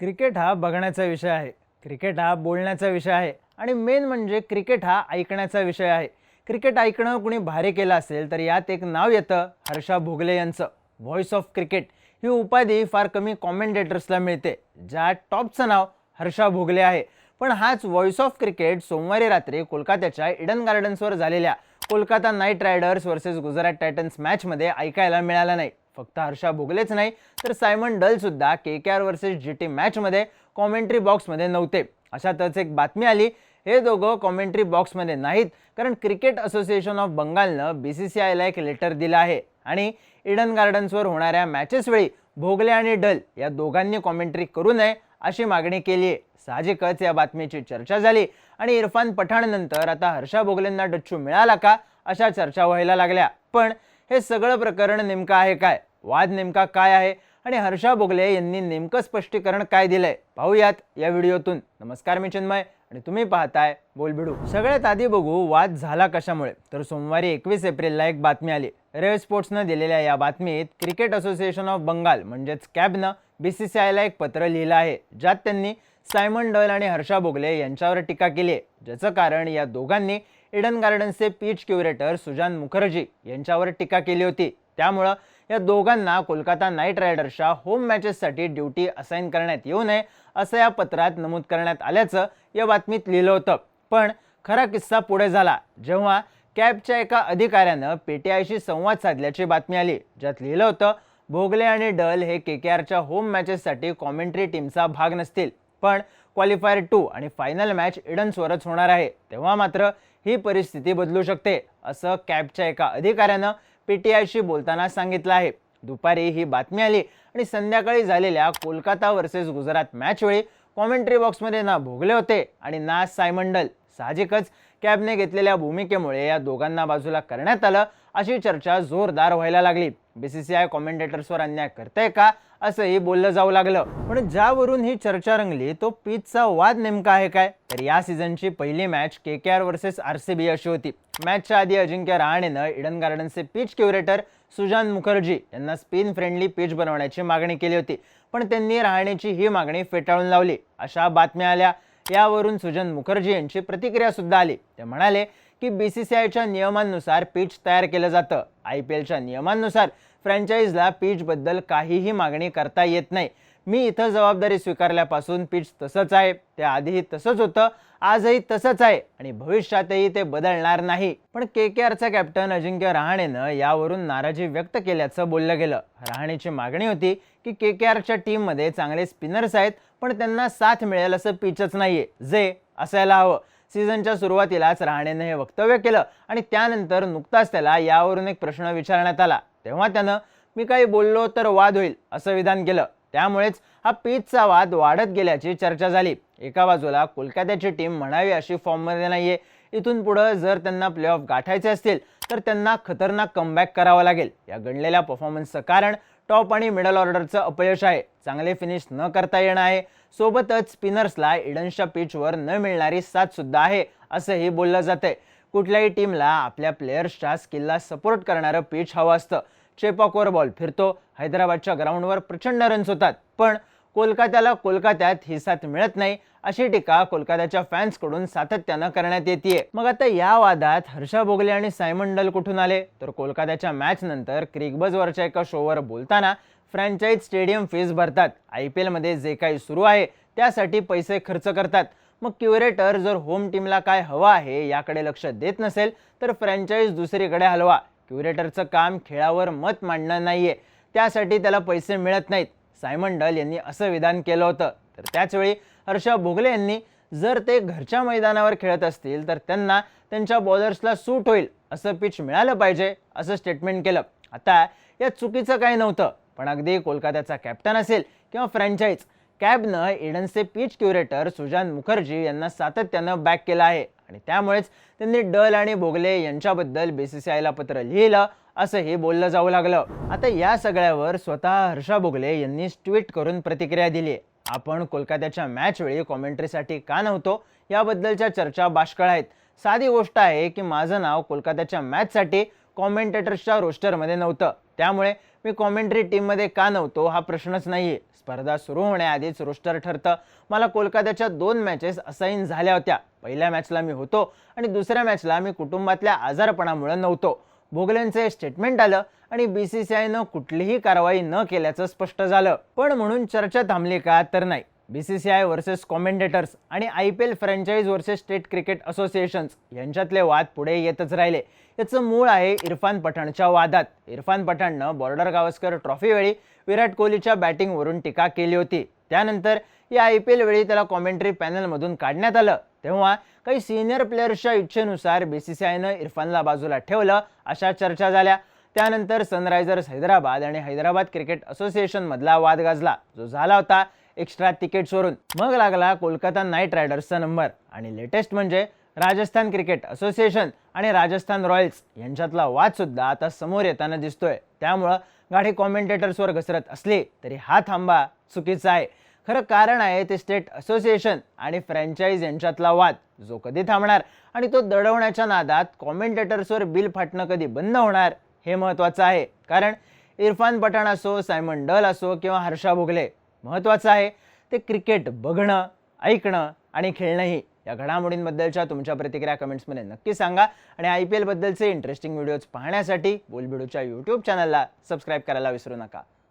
Cricket हा बघण्याचा विषय आहे. क्रिकेट हा बोलण्याचा विषय आहे. आणि मेन म्हणजे क्रिकेट हा ऐकण्याचा विषय आहे. क्रिकेट ऐकणं कुणी भारी केलं असेल तर यात एक नाव येतं हर्षा भोगले यांचं. व्हॉइस ऑफ क्रिकेट ही उपाधी फार कमी कॉमेंटेटर्सला मिळते ज्या टॉपचं नाव हर्षा भोगले आहे. पण हाच व्हॉइस ऑफ क्रिकेट सोमवारी रात्री कोलकात्याच्या इडन गार्डन्सवर झालेल्या Kolkata Knight Riders versus Gujarat Titans मॅचमध्ये ऐकायला मिळाला नाही. फक्त हर्षा भोगलेच नाही तर सायमन डल सुद्धा K K R versus G T मॅचमध्ये कॉमेंट्री बॉक्समध्ये नव्हते. अशातच एक बातमी आली हे दोघं कॉमेंट्री बॉक्समध्ये नाहीत कारण क्रिकेट असोसिएशन ऑफ बंगालनं बी सी सी आयला एक लेटर दिलं आहे. आणि इडन गार्डन्सवर होणाऱ्या मॅचेस वेळी भोगले आणि डल या दोघांनी कॉमेंट्री करू नये अशी मागणी केली आहे. साहजिकच या बातमीची चर्चा झाली. आणि इरफान पठाणनंतर आता हर्षा भोगलेंना डच्चू मिळाला का अशा चर्चा व्हायला लागल्या. पण हे सगळं प्रकरण नेमकं आहे काय? वाद नेमका काय आहे? आणि हर्षा भोगले यांनी नेमकं स्पष्टीकरण काय दिलंय? पाहूयात या व्हिडिओतून. नमस्कार मी चिन्मय आणि तुम्ही पाहताय बोलबिडू. सगळ्यात आधी बघू वाद झाला कशामुळे? तर सोमवारी एकवीस एप्रिलला एक बातमी आली. रेव स्पोर्ट्सनं दिलेल्या या बातमीत क्रिकेट असोसिएशन ऑफ बंगाल म्हणजेच कॅबनं बी सी सी आयला एक पत्र लिहिलं आहे ज्यात त्यांनी सायमन डल आणि हर्षा भोगले यांच्यावर टीका केली आहे. ज्याचं कारण या दोघांनी इडन गार्डन्सचे पीच क्युरेटर सुजान मुखर्जी यांच्यावर टीका केली होती. त्यामुळं या दोघांना कोलकाता नाईट रायडर्सच्या होम मॅचेससाठी ड्युटी असाइन करण्यात येऊ नये असं या पत्रात नमूद करण्यात आल्याचं या बातमीत लिहिलं होतं. पण खरा किस्सा पुढे झाला. जेव्हा कॅबच्या एका अधिकाऱ्यानं पीटीआयशी संवाद साधल्याची बातमी आली ज्यात लिहिलं होतं भोगले आणि डल हे के के आरच्या होम मॅचेससाठी कॉमेंट्री टीमचा भाग नसतील. पण क्वालिफायर टू आणि फायनल मॅच इडन्सवरच होणार आहे. तेव्हा मात्र ही परिस्थिती बदलू शकते असं कॅबच्या एका अधिकाऱ्यानं पी टी आयशी बोलताना सांगितलं आहे. दुपारी ही बातमी आली आणि संध्याकाळी झालेल्या कोलकाता वर्सेस गुजरात मॅचवेळी कॉमेंट्री बॉक्समध्ये ना भोगले होते आणि ना सायमंडल. साहजिकच कॅबने घेतलेल्या भूमिकेमुळे या दोघांना बाजूला करण्यात आलं अशी चर्चा जोरदार व्हायला लागली. बीसीसीआय कॉमेंटेटर्सवर अन्याय करताय का असंही बोललं जाऊ लागलं. पण ज्यावरून ही चर्चा रंगली तो पीचचा वाद नेमका आहे काय? तर या सीझनची पहिली match K K R versus R C B अशी होती. मॅचच्या आधी अजिंक्य रहाणेनं इडन गार्डनचे पिच क्युरेटर सुजान मुखर्जी यांना स्पिन फ्रेंडली पिच बनवण्याची मागणी केली होती. पण त्यांनी रहाणेची ही मागणी फेटाळून लावली. अशा बातम्या आल्या. यावरून सुजन मुखर्जी यांची प्रतिक्रिया सुद्धा आली. ते म्हणाले की बी सी सी आयच्या नियमांनुसार पिच तयार केलं जातं. आय पी एलच्या नियमांनुसार फ्रँचाईजला पिचबद्दल काहीही मागणी करता येत नाही. मी इथं जबाबदारी स्वीकारल्यापासून पिच तसंच आहे त्याआधीही आधीही तसंच होतं आजही तसंच आहे आणि भविष्यातही ते बदलणार नाही. पण के के आरचा कॅप्टन अजिंक्य रहाणेनं यावरून नाराजी व्यक्त केल्याचं बोललं गेलं. रहाणेची मागणी होती की के के आरच्या टीममध्ये चांगले स्पिनर्स आहेत पण त्यांना साथ मिळेल असं पिचच नाहीये. जे असायला हवं. सीझनच्या सुरुवातीलाच रहाणेनं हे वक्तव्य केलं आणि त्यानंतर नुकताच त्याला यावरून एक प्रश्न विचारण्यात आला. तेव्हा त्यानं मी काही बोललो तर वाद होईल असं विधान केलं. त्यामुळेच हा पीचचा वाद वाढत गेल्याची चर्चा झाली. एका बाजूला कोलकात्याची टीम म्हणावी अशी फॉर्ममध्ये नाहीये. इथून पुढं जर त्यांना प्लेऑफ गाठायचे असतील तर त्यांना खतरनाक कमबॅक करावं लागेल. या गणलेल्या परफॉर्मन्सचं कारण टॉप आणि मिडल ऑर्डरचं अपयश आहे. चांगले फिनिश न करता येणं आहे. सोबतच स्पिनर्सला इडनच्या पिचवर न मिळणारी साथ सुद्धा आहे असंही बोललं जातंय. कुठल्याही टीमला आपल्या प्लेयर्सच्या स्किलला सपोर्ट करणारं पिच हवं असतं. चेपॉकवर बॉल फिरतो. हैदराबादच्या ग्राउंडवर प्रचंड रन्स होतात. पण कोलकात्याला कोलकात्यात ही साथ मिळत नाही अशी टीका कोलकात्याच्या फॅन्सकडून सातत्यानं करण्यात येते मग आता या वादात हर्षा भोगले आणि सायमन डल कुठून आले? तर कोलकात्याच्या मॅच नंतर क्रिकबजवरच्या एका शोवर बोलताना फ्रँचाईज स्टेडियम फीज भरतात. आय पी एलमध्ये जे काही सुरू आहे त्यासाठी पैसे खर्च करतात. मग क्युरेटर जर होम टीमला काय हवं आहे याकडे लक्ष देत नसेल तर फ्रँचाईज दुसरीकडे हलवा. क्युरेटरचं काम खेळावर मत मांडणं नाहीये. त्यासाठी त्याला पैसे मिळत नाहीत. सायमन डल यांनी असं विधान केलं होतं. तर त्याचवेळी हर्षा भोगले यांनी जर ते घरच्या मैदानावर खेळत असतील तर त्यांना त्यांच्या बॉलर्सला सूट होईल असं पिच मिळालं पाहिजे असं स्टेटमेंट केलं. आता या चुकीचं काही नव्हतं पण अगदी कोलकात्याचा कॅप्टन असेल किंवा फ्रँचाईज कॅबनं एडनचे पीच क्युरेटर सुजान मुखर्जी यांना सातत्यानं बॅक केलं आहे. आणि त्यामुळेच त्यांनी डल आणि भोगले यांच्याबद्दल बीसीसीआयला पत्र लिहिलं असंही बोललं जाऊ लागलं. आता या सगळ्यावर स्वतः हर्षा भोगले यांनी ट्विट करून प्रतिक्रिया दिली. आपण कोलकात्याच्या मॅच वेळी कॉमेंट्रीसाठी का नव्हतो? याबद्दलच्या चर्चा बाष्कळ आहेत. साधी गोष्ट आहे की माझं नाव कोलकात्याच्या मॅचसाठी कॉमेंटेटर्सच्या रोस्टरमध्ये नव्हतं. त्यामुळे मी कॉमेंट्री टीममध्ये का नव्हतो हा प्रश्नच नाही आहे स्पर्धा सुरू होण्याआधीच रोस्टर ठरतं. मला कोलकात्याच्या दोन मॅचेस असाईन झाल्या होत्या. पहिल्या मॅचला मी होतो आणि दुसऱ्या मॅचला मी कुटुंबातल्या आजारपणामुळे नव्हतो. भोगलेंचं स्टेटमेंट आलं आणि बी सी सी आयनं कुठलीही कारवाई न केल्याचं स्पष्ट झालं. पण म्हणून चर्चा थांबली का तर नाही. B C C I versus commentators आणि I P L franchise versus state cricket associations यांच्यातले वाद पुढे येतच राहिले. याचं मूळ आहे इरफान पठाणच्या वादात. इरफान पठाणनं बॉर्डर गावस्कर ट्रॉफीवेळी विराट कोहलीच्या बॅटिंगवरून टीका केली होती. त्यानंतर या आय पी एल वेळी त्याला कॉमेंट्री पॅनलमधून काढण्यात आलं. तेव्हा काही सिनियर प्लेयर्सच्या इच्छेनुसार बी सी सी आयनं इरफानला बाजूला ठेवलं अशा चर्चा झाल्या. त्यानंतर सनरायझर्स हैदराबाद आणि हैदराबाद क्रिकेट असोसिएशनमधला वाद गाजला. जो झाला होता एक्स्ट्रा तिकीट्सवरून मग लागला कोलकाता नाईट रायडर्सचा नंबर. आणि लेटेस्ट म्हणजे राजस्थान क्रिकेट असोसिएशन आणि राजस्थान रॉयल्स यांच्यातला वादसुद्धा आता समोर येताना दिसतोय. त्यामुळं गाडी कॉमेंटेटर्सवर घसरत असली तरी हा थांबा चुकीचा आहे. खरं कारण आहे ते स्टेट असोसिएशन आणि फ्रँचाईज यांच्यातला वाद. जो कधी थांबणार आणि तो दडवण्याच्या नादात कॉमेंटेटर्सवर बिल फाटणं कधी बंद होणार हे महत्त्वाचं आहे. कारण इरफान पठाण असो सायमन डल असो किंवा हर्षा भोगले महत्त्वाचं आहे. ते क्रिकेट बघणं ऐकणं आणि खेळणंही या घडामोडींबद्दलच्या तुमच्या प्रतिक्रिया कमेंट्समध्ये नक्की सांगा. आणि आय पी एलबद्दलचे इंटरेस्टिंग व्हिडिओज पाहण्यासाठी बोलबिडूच्या यूट्यूब चॅनलला सबस्क्राईब करायला विसरू नका.